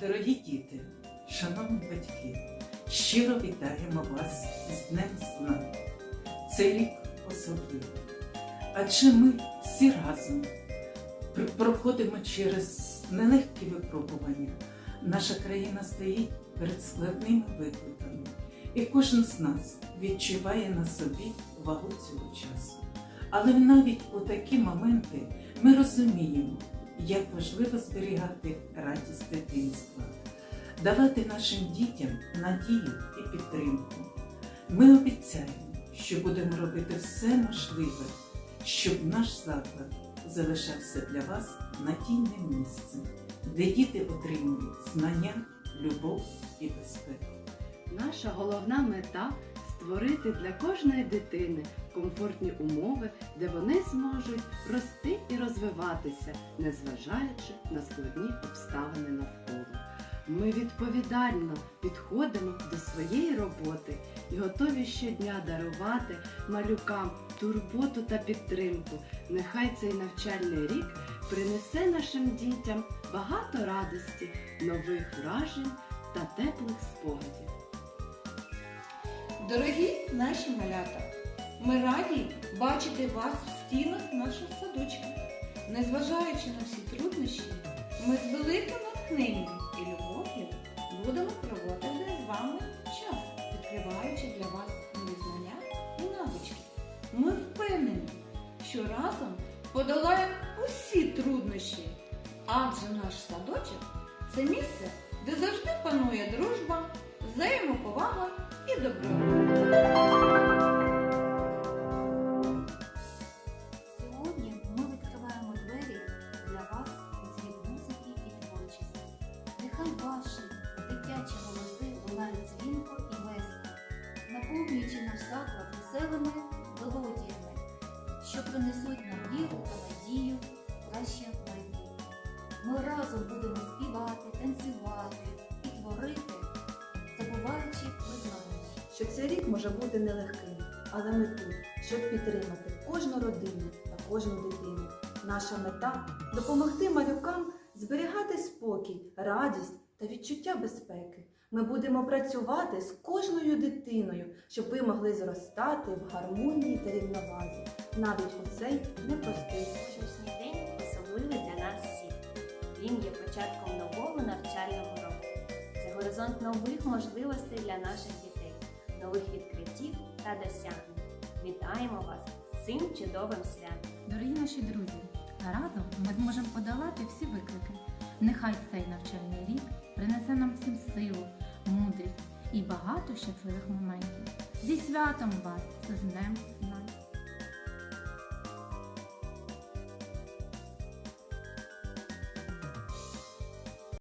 Дорогі діти, шановні батьки, щиро вітаємо вас з Днем Сна. Цей рік особливий. Адже ми всі разом проходимо через нелегкі випробування. Наша країна стоїть перед складними викликами, і кожен з нас відчуває на собі вагу цього часу. Але навіть у такі моменти ми розуміємо, як важливо зберігати радість дитинства, давати нашим дітям надію і підтримку. Ми обіцяємо, що будемо робити все можливе, щоб наш заклад залишався для вас надійним місцем, де діти отримують знання, любов і безпеку. Наша головна мета створити для кожної дитини комфортні умови, де вони зможуть рости і розвиватися, незважаючи на складні обставини навколо. Ми відповідально підходимо до своєї роботи і готові щодня дарувати малюкам турботу та підтримку. Нехай цей навчальний рік принесе нашим дітям багато радості, нових вражень та теплих спогадів. Дорогі наші малята, ми раді бачити вас в стінах нашого садочка. Незважаючи на всі труднощі, ми з великим натхненням і любов'ю будемо проводити з вами час, відкриваючи для вас нові знання і навички. Ми впевнені, що разом подолаємо усі труднощі, адже наш садочок це місце, де завжди панує дружба, взаємоповага і добро. Нехай ваші дитячі голоси лунають дзвінко і весело, наповнюючи наш заклад веселими мелодіями, що принесуть нам віру та надію в краще майбутнє. Ми разом будемо співати, танцювати і творити, забуваючи про знання. що цей рік може бути нелегким, але ми тут, щоб підтримати кожну родину та кожну дитину. Наша мета допомогти малюкам зберігати спокій, радість та відчуття безпеки. Ми будемо працювати з кожною дитиною, щоб ви могли зростати в гармонії та рівновазі, навіть у цей непростий Сьогоднішній день особливий для нас всіх. Він є початком нового навчального року. Це горизонт нових можливостей для наших дітей, нових відкриттів та досягнень. Вітаємо вас з цим чудовим святом! Дорогі наші друзі, разом ми зможемо подолати всі виклики. Нехай цей навчальний рік принесе нам всім силу, мудрість і багато щасливих моментів. Зі святом вас з Днем!